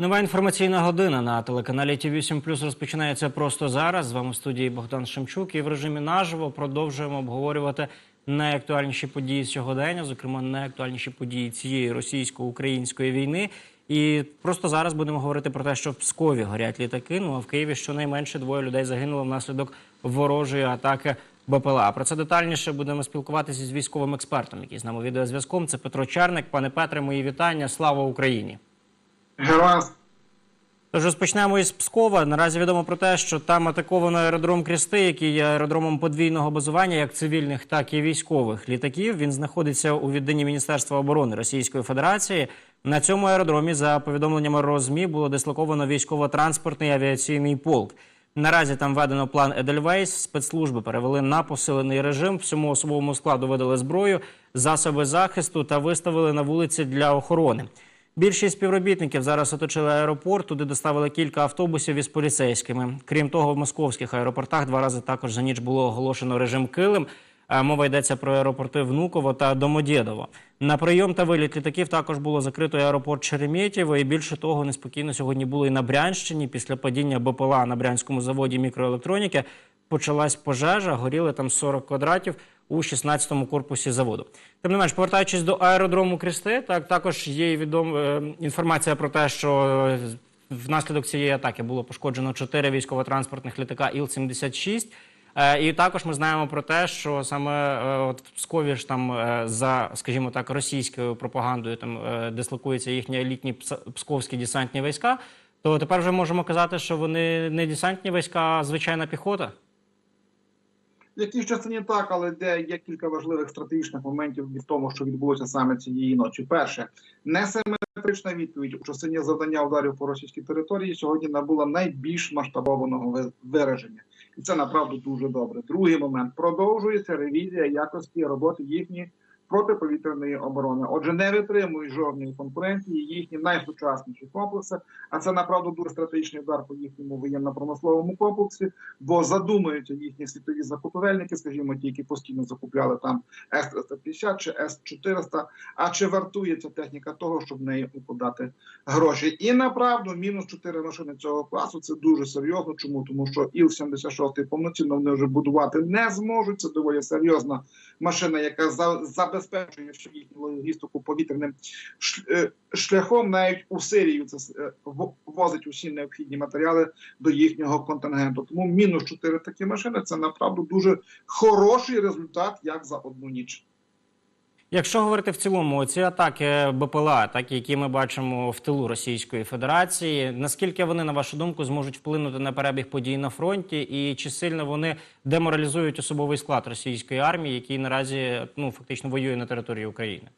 Нова інформаційна година на телеканалі ті 8 розпочинається просто зараз. З вами в студії Богдан Шемчук. І в режимі наживо продовжуємо обговорювати найактуальніші події сьогодення, зокрема найактуальніші події цієї російсько-української війни. І просто зараз будемо говорити про те, що в Пскові горять літаки. Ну а в Києві щонайменше двоє людей загинуло внаслідок ворожої атаки БПЛА. Про це детальніше будемо спілкуватися з військовим експертом, який з нами відеозв'язком. Це Петро Черник. Пане Петре, мої вітання. Слава Україні! Героям Тож розпочнемо із Пскова. Наразі відомо про те, що там атаковано аеродром Крісти, який є аеродромом подвійного базування, як цивільних, так і військових літаків. Він знаходиться у відданні Міністерства оборони Російської Федерації. На цьому аеродромі, за повідомленнями РОЗМІ, було дислоковано військово-транспортний авіаційний полк. Наразі там введено план Едельвейс. Спецслужби перевели на посилений режим. Всьому особовому складу видали зброю, засоби захисту та виставили на вулиці для охорони. Більшість співробітників зараз оточили аеропорт. Туди доставили кілька автобусів із поліцейськими. Крім того, в московських аеропортах два рази також за ніч було оголошено режим Килим. Мова йдеться про аеропорти Внуково та Домодєдово. На прийом та виліт літаків також було закрито аеропорт Шереметьєво. І більше того, неспокійно сьогодні було і на Брянщині. Після падіння БПЛА на Брянському заводі мікроелектроніки почалась пожежа, горіли там 40 квадратів у 16-му корпусі заводу. Тим не менш, повертаючись до аеродрому Крісти, так також є відома е, інформація про те, що е, внаслідок цієї атаки було пошкоджено 4 військово-транспортних літака Іл-76. Е, І також ми знаємо про те, що саме от в Пскові ж там за, скажімо так, російською пропагандою там дислокуються їхні елітні пс- псковські десантні війська. То тепер вже можемо казати, що вони не десантні війська, а звичайна піхота. В якійсь частині так, але де є кілька важливих стратегічних моментів від тому, що відбулося саме цієї ночі. Перше, несиметрична відповідь у частині завдання ударів по російській території сьогодні набула найбільш масштабованого вираження, і це направду дуже добре. Другий момент продовжується ревізія якості роботи їхньої протиповітряної оборони. Отже, не витримують жодної конкуренції їхні найсучасніші комплекси. А це направду дуже стратегічний удар по їхньому воєнно-промисловому комплексі, бо задумаються їхні світові закупівельники, скажімо, ті, які постійно закупляли там С-350 чи С-400, а чи вартує ця техніка того, щоб в неї укладати гроші? І направду мінус 4 машини цього класу це дуже серйозно. Чому? Тому що Іл-76 повноцінно вони вже будувати не зможуть. Це доволі серйозна машина, яка за- забезпечує їхню логістику повітряним е, шляхом. Навіть у Сирію це е, возить усі необхідні матеріали до їхнього контингенту. Тому мінус 4 такі машини це направду дуже хороший результат, як за одну ніч. Якщо говорити в цілому, ці атаки БПЛА, так які ми бачимо в тилу Російської Федерації, наскільки вони, на вашу думку, зможуть вплинути на перебіг подій на фронті, і чи сильно вони деморалізують особовий склад російської армії, який наразі ну фактично воює на території України?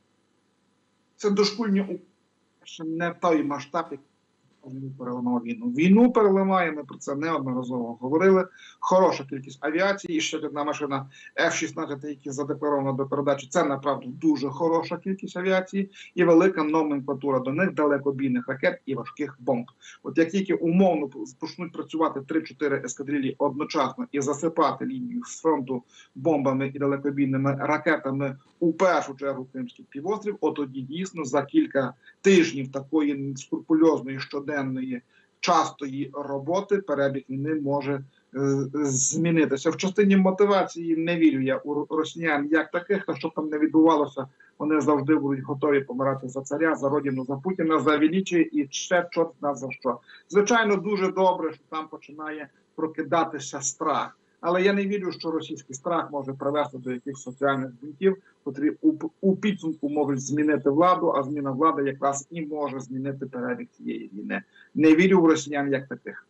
це дошкульні ще не той масштаб, який переламав війну. Війну переламає, ми про це неодноразово говорили. Хороша кількість авіації, і ще одна машина F-16, які задекларовано до передачі. Це направду дуже хороша кількість авіації і велика номенклатура до них далекобійних ракет і важких бомб. От як тільки умовно почнуть працювати 3-4 ескадрилі одночасно і засипати лінію з фронту бомбами і далекобійними ракетами у першу чергу Кримський півострів, от тоді дійсно за кілька тижнів такої скрупульозної щоденної частої роботи перебіг війни може е, змінитися. В частині мотивації не вірю я у росіян як таких, та що там не відбувалося, вони завжди будуть готові помирати за царя, за родину, за Путіна, за величі і ще чорт зна за що. Звичайно, дуже добре, що там починає прокидатися страх. Але я не вірю, що російський страх може привести до якихось соціальних бунтів, котрі у, підсумку можуть змінити владу, а зміна влади якраз і може змінити перебіг цієї війни. Не вірю в росіян як таких.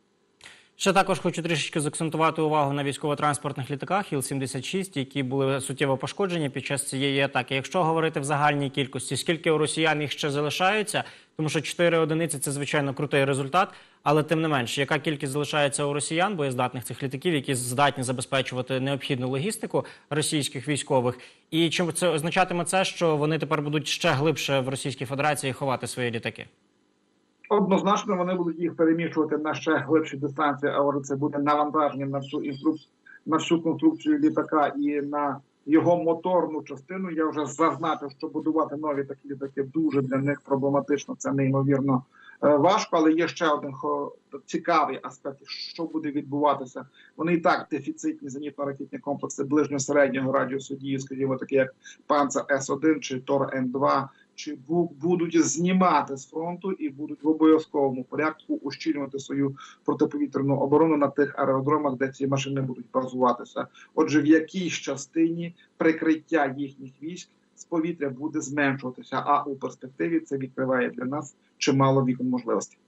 Ще також хочу трішечки закцентувати увагу на військово-транспортних літаках Іл-76, які були суттєво пошкоджені під час цієї атаки. Якщо говорити в загальній кількості, скільки у росіян їх ще залишаються, тому що 4 одиниці це звичайно крутий результат, але тим не менш, яка кількість залишається у росіян боєздатних цих літаків, які здатні забезпечувати необхідну логістику російських військових, і чи це означатиме це, що вони тепер будуть ще глибше в Російській Федерації ховати свої літаки? Однозначно вони будуть їх переміщувати на ще глибші дистанції, але це буде навантаження на всю інструкцію, на всю конструкцію літака і на його моторну частину. Я вже зазначив, що будувати нові такі літаки дуже для них проблематично. Це неймовірно е, важко, але є ще один цікавий аспект, що буде відбуватися. Вони і так дефіцитні зенітно-ракетні комплекси ближньо-середнього радіусу дії, скажімо, такі як Панцер С-1 чи Тор М2, чи будуть знімати з фронту і будуть в обов'язковому порядку ущільнювати свою протиповітряну оборону на тих аеродромах, де ці машини будуть базуватися. Отже, в якійсь частині прикриття їхніх військ з повітря буде зменшуватися, а у перспективі це відкриває для нас чимало вікон можливостей.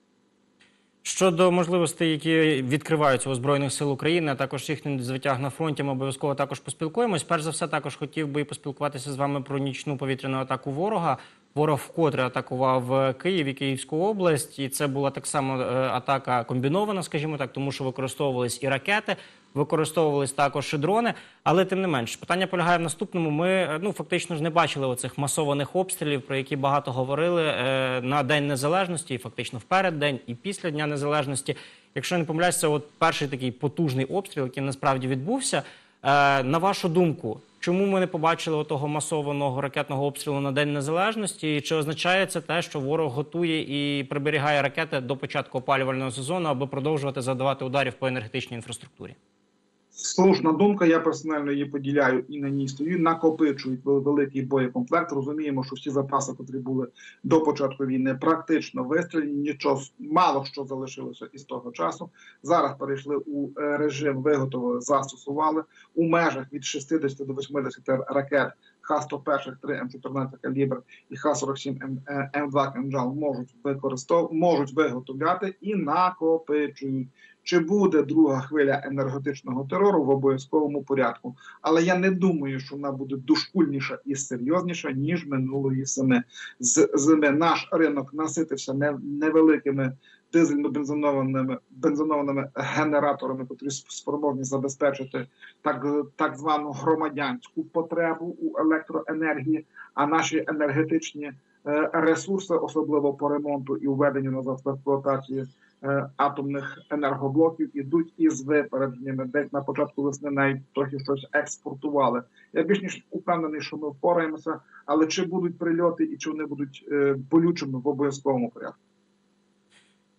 Щодо можливостей, які відкриваються у збройних сил України, а також їхніх звитяг на фронті, ми обов'язково також поспілкуємось. Перш за все, також хотів би поспілкуватися з вами про нічну повітряну атаку ворога. Ворог вкотре атакував Київ і Київську область, і це була так само е, атака комбінована, скажімо так, тому що використовувались і ракети, використовувались також і дрони. Але тим не менш, питання полягає в наступному. Ми е, ну фактично ж не бачили оцих масованих обстрілів, про які багато говорили е, на День Незалежності, і фактично вперед день і після Дня Незалежності. Якщо не помиляюсь, от перший такий потужний обстріл, який насправді відбувся. Е, на вашу думку, чому ми не побачили того масованого ракетного обстрілу на День Незалежності? І чи означає це те, що ворог готує і приберігає ракети до початку опалювального сезону, аби продовжувати завдавати ударів по енергетичній інфраструктурі? Слушна думка, я персонально її поділяю і на ній стою. Накопичують великий боєкомплект. Розуміємо, що всі запаси, котрі були до початку війни, практично вистрілені. Нічого мало що залишилося із того часу. Зараз перейшли у е, режим виготовили, застосували у межах від 60 до 80 ракет. Х-101, 3 М14 калібр і Х-47 М- е, М2 «Кинжал» можуть використов... можуть виготовляти і накопичують чи буде друга хвиля енергетичного терору в обов'язковому порядку. Але я не думаю, що вона буде дошкульніша і серйозніша ніж минулої зими. З зими наш ринок наситився невеликими дизельно-бензинованими бензинованими генераторами, котрі спроможні забезпечити так, так звану громадянську потребу у електроенергії, а наші енергетичні е, ресурси, особливо по ремонту і введенню назад в е, атомних енергоблоків ідуть із випередженнями. Десь на початку весни навіть трохи щось експортували. Я більш ніж упевнений, що ми впораємося, але чи будуть прильоти і чи вони будуть е, болючими в обов'язковому порядку.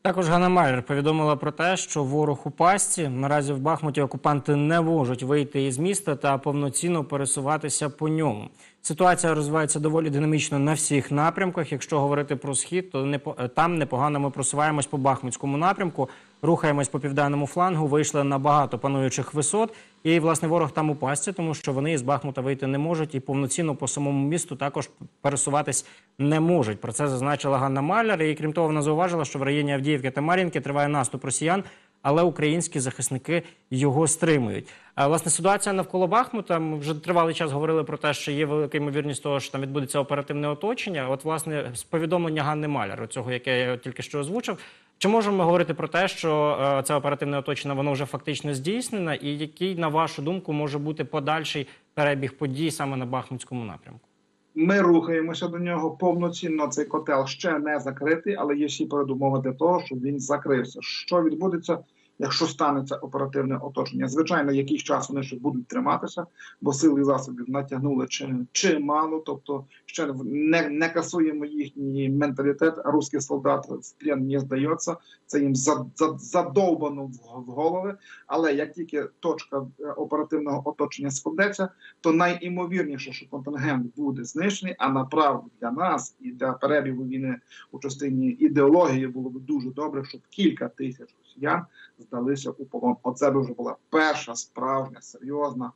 Також Ганна Майер повідомила про те, що ворог у пастці наразі в Бахмуті окупанти не можуть вийти із міста та повноцінно пересуватися по ньому. Ситуація розвивається доволі динамічно на всіх напрямках. Якщо говорити про схід, то там непогано ми просуваємось по Бахмутському напрямку, рухаємось по південному флангу, вийшли на багато пануючих висот. І власне ворог там у пастці, тому що вони із Бахмута вийти не можуть і повноцінно по самому місту також пересуватись не можуть. Про це зазначила Ганна Маляр. І крім того, вона зауважила, що в районі Авдіївки та Мар'їнки триває наступ росіян, але українські захисники його стримують. А власне ситуація навколо Бахмута. Ми вже тривалий час говорили про те, що є велика ймовірність того, що там відбудеться оперативне оточення. От, власне, з повідомлення Ганни Маляр, цього, яке я тільки що озвучив. Чи можемо ми говорити про те, що е, це оперативне оточення воно вже фактично здійснено, і який, на вашу думку, може бути подальший перебіг подій саме на Бахмутському напрямку? Ми рухаємося до нього повноцінно. Цей котел ще не закритий, але є всі передумови для того, щоб він закрився. Що відбудеться, якщо станеться оперативне оточення? Звичайно, якийсь час вони ще будуть триматися, бо сили і засобів натягнули чи, чимало. Тобто, ще не, не касуємо їхній менталітет. А русський солдат в плен не здається. Це їм за, за, задовбано в, в голови. Але як тільки точка е, оперативного оточення складеться, то найімовірніше, що контингент буде знищений, а направду для нас і для перебігу війни у частині ідеології було б дуже добре, щоб кілька тисяч росіян здалися у полон. Оце вже була перша справжня, серйозна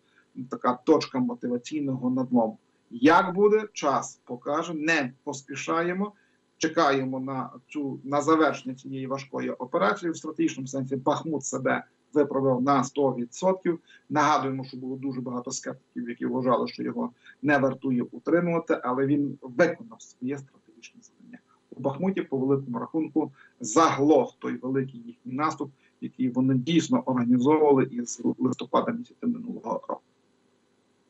така точка мотиваційного надлому. Як буде, час покаже, не поспішаємо. Чекаємо на цю на завершення цієї важкої операції в стратегічному сенсі. Бахмут себе виправив на 100%. Нагадуємо, що було дуже багато скептиків, які вважали, що його не вартує утримувати, але він виконав своє стратегічне завдання. У Бахмуті, по великому рахунку, заглох той великий їхній наступ, який вони дійсно організовували із листопада місяця минулого року.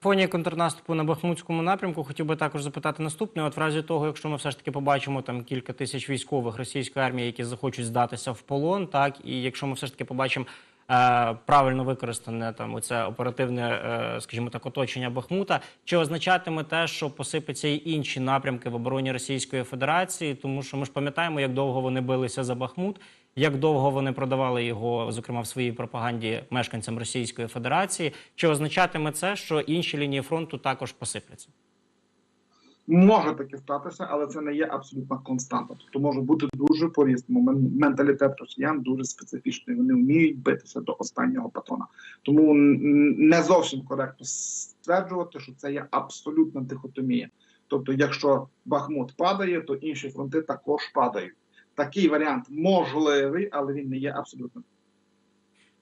Фоні контрнаступу на Бахмутському напрямку хотів би також запитати наступне. От в разі того, якщо ми все ж таки побачимо там кілька тисяч військових російської армії, які захочуть здатися в полон, так і якщо ми все ж таки побачимо правильно використане там оце оперативне, е, скажімо так, оточення Бахмута. Чи означатиме те, що посипаться й інші напрямки в обороні Російської Федерації? Тому що ми ж пам'ятаємо, як довго вони билися за Бахмут, як довго вони продавали його, зокрема в своїй пропаганді мешканцям Російської Федерації. Чи означатиме це, що інші лінії фронту також посипляться? Може таке статися, але це не є абсолютна константа. Тобто може бути дуже по-різному. Менталітет росіян дуже специфічний. Вони вміють битися до останнього патрона. Тому не зовсім коректно стверджувати, що це є абсолютна дихотомія. Тобто, якщо Бахмут падає, то інші фронти також падають. Такий варіант можливий, але він не є абсолютним.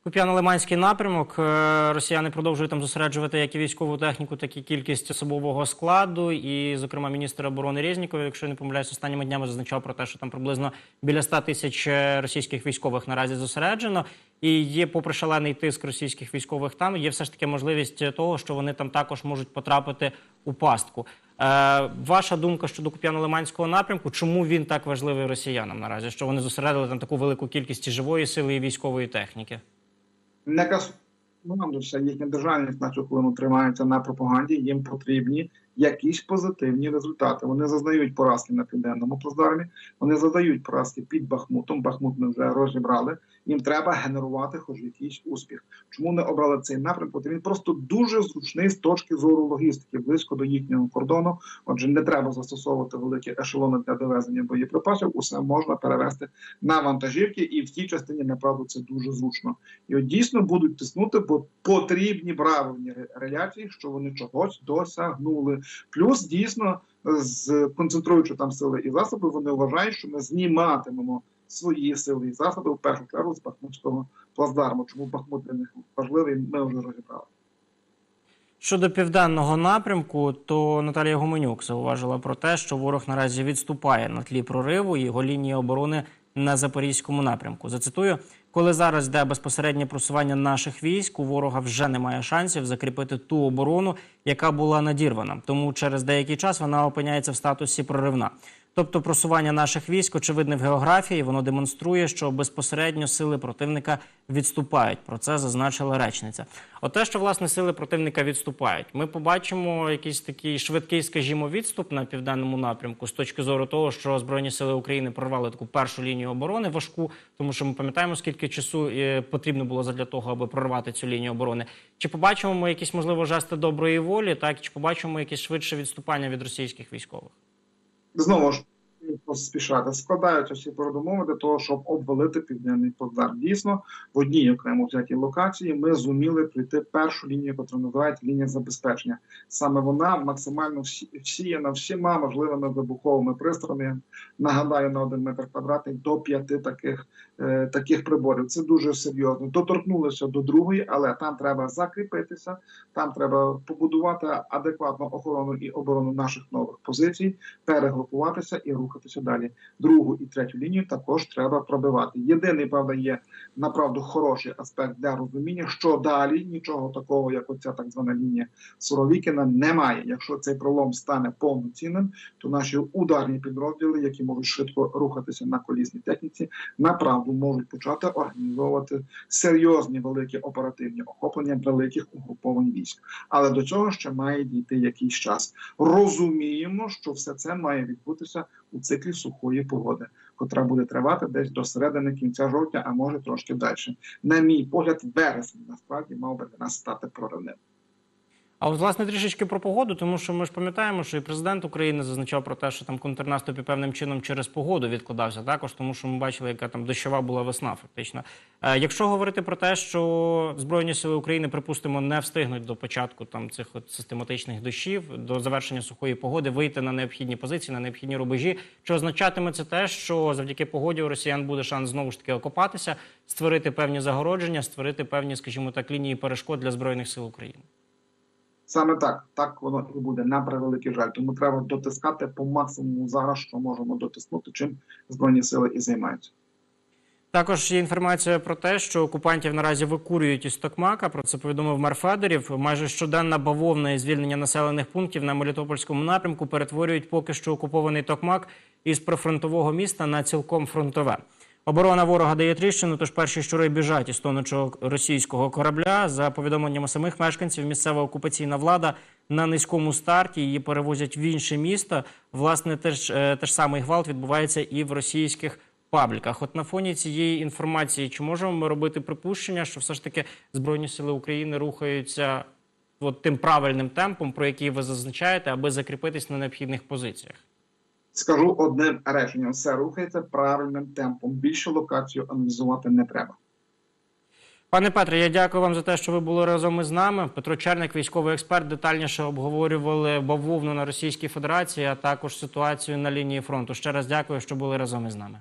Куп'яно-Лиманський напрямок. е, Росіяни продовжують там зосереджувати як і військову техніку, так і кількість особового складу. І, зокрема, міністр оборони Резніков, якщо не помиляюсь, останніми днями зазначав про те, що там приблизно біля 100 тисяч е, російських військових наразі зосереджено. І є, попри шалений тиск російських військових, там є все ж таки можливість того, що вони там також можуть потрапити у пастку. Е, ваша думка щодо Куп'яно-Лиманського напрямку, чому він так важливий росіянам наразі? Що вони зосередили там таку велику кількість живої сили і військової техніки? Не касується їхня державність на цю хвилину тримається на пропаганді. Їм потрібні якісь позитивні результати. Вони зазнають поразки на південному плацдармі, вони зазнають поразки під Бахмутом. Бахмут ми вже розібрали. Їм треба генерувати хоч якийсь успіх. Чому не обрали цей напрямок? Він просто дуже зручний з точки зору логістики, близько до їхнього кордону. Отже, не треба застосовувати великі ешелони для довезення боєприпасів. Усе можна перевести на вантажівки, і в тій частині направду це дуже зручно. І от дійсно будуть тиснути, бо потрібні ре- реляції, що вони чогось досягнули. Плюс дійсно, з концентруючи там сили і засоби, вони вважають, що ми зніматимемо свої сили і засоби в першу чергу з Бахмутського плацдарму. Чому Бахмут для них важливий, ми вже розібрали. Щодо південного напрямку, то Наталія Гуменюк зауважила про те, що ворог наразі відступає на тлі прориву і його лінії оборони на запорізькому напрямку. Зацитую, коли зараз йде безпосереднє просування наших військ, у ворога вже немає шансів закріпити ту оборону, яка була надірвана. Тому через деякий час вона опиняється в статусі проривна. Тобто просування наших військ очевидне в географії. Воно демонструє, що безпосередньо сили противника відступають. Про це зазначила речниця. От те, що власне сили противника відступають, ми побачимо якийсь такий швидкий, скажімо, відступ на південному напрямку з точки зору того, що збройні сили України прорвали таку першу лінію оборони важку, тому що ми пам'ятаємо, скільки часу е, потрібно було для того, аби прорвати цю лінію оборони. Чи побачимо ми якісь можливо жести доброї волі, так чи побачимо якесь швидше відступання від російських військових? Знову ж поспішати. Складаються всі передумови для того, щоб обвалити південний плацдарм. Дійсно, в одній окремо взятій локації ми зуміли пройти першу лінію, яку називають лінія забезпечення. Саме вона максимально всі- всіяна всіма можливими вибуховими пристроями. Нагадаю, на один метр квадратний до п'яти таких, е, таких приборів. Це дуже серйозно. Доторкнулися до другої, але там треба закріпитися, там треба побудувати адекватну охорону і оборону наших нових позицій перегрупуватися і рухатися далі. Другу і третю лінію також треба пробивати. Єдиний правда є направду хороший аспект для розуміння, що далі нічого такого, як оця так звана лінія Суровікіна, немає. Якщо цей пролом стане повноцінним, то наші ударні підрозділи, які можуть швидко рухатися на колісній техніці, направду можуть почати організовувати серйозні великі оперативні охоплення великих угруповань військ. Але до цього ще має дійти якийсь час. Розуміємо, що все це має відбутися у циклі сухої погоди, котра буде тривати десь до середини кінця жовтня, а може трошки далі. На мій погляд, вересень насправді мав би для нас стати проривним. А от власне трішечки про погоду, тому що ми ж пам'ятаємо, що і президент України зазначав про те, що там контрнаступ і певним чином через погоду відкладався також, тому що ми бачили, яка там дощова була весна, фактично. Е, якщо говорити про те, що збройні сили України, припустимо, не встигнуть до початку там цих от систематичних дощів, до завершення сухої погоди, вийти на необхідні позиції, на необхідні рубежі, чи означатиме це те, що завдяки погоді у росіян буде шанс знову ж таки окопатися, створити певні загородження, створити певні, скажімо так, лінії перешкод для збройних сил України. Саме так, так воно і буде на превеликий жаль. Тому треба дотискати по максимуму зараз, що можемо дотиснути, чим збройні сили і займаються. Також є інформація про те, що окупантів наразі викурюють із Токмака. Про це повідомив мер Федорів. Майже щоденна бавовна і звільнення населених пунктів на Мелітопольському напрямку перетворюють поки що окупований Токмак із прифронтового міста на цілком фронтове. Оборона ворога дає тріщину, тож перші щури біжать із тонучого російського корабля. За повідомленнями самих мешканців, місцева окупаційна влада на низькому старті її перевозять в інше місто. Власне, теж, е, теж самий гвалт відбувається і в російських пабліках. От на фоні цієї інформації, чи можемо ми робити припущення, що все ж таки Збройні сили України рухаються от тим правильним темпом, про який ви зазначаєте, аби закріпитись на необхідних позиціях? Скажу одним реченням: все рухається правильним темпом. Більше локацію аналізувати не треба. Пане Петре, я дякую вам за те, що ви були разом із нами. Петро Черник, військовий експерт, детальніше обговорювали бавовну на Російській Федерації, а також ситуацію на лінії фронту. Ще раз дякую, що були разом із нами.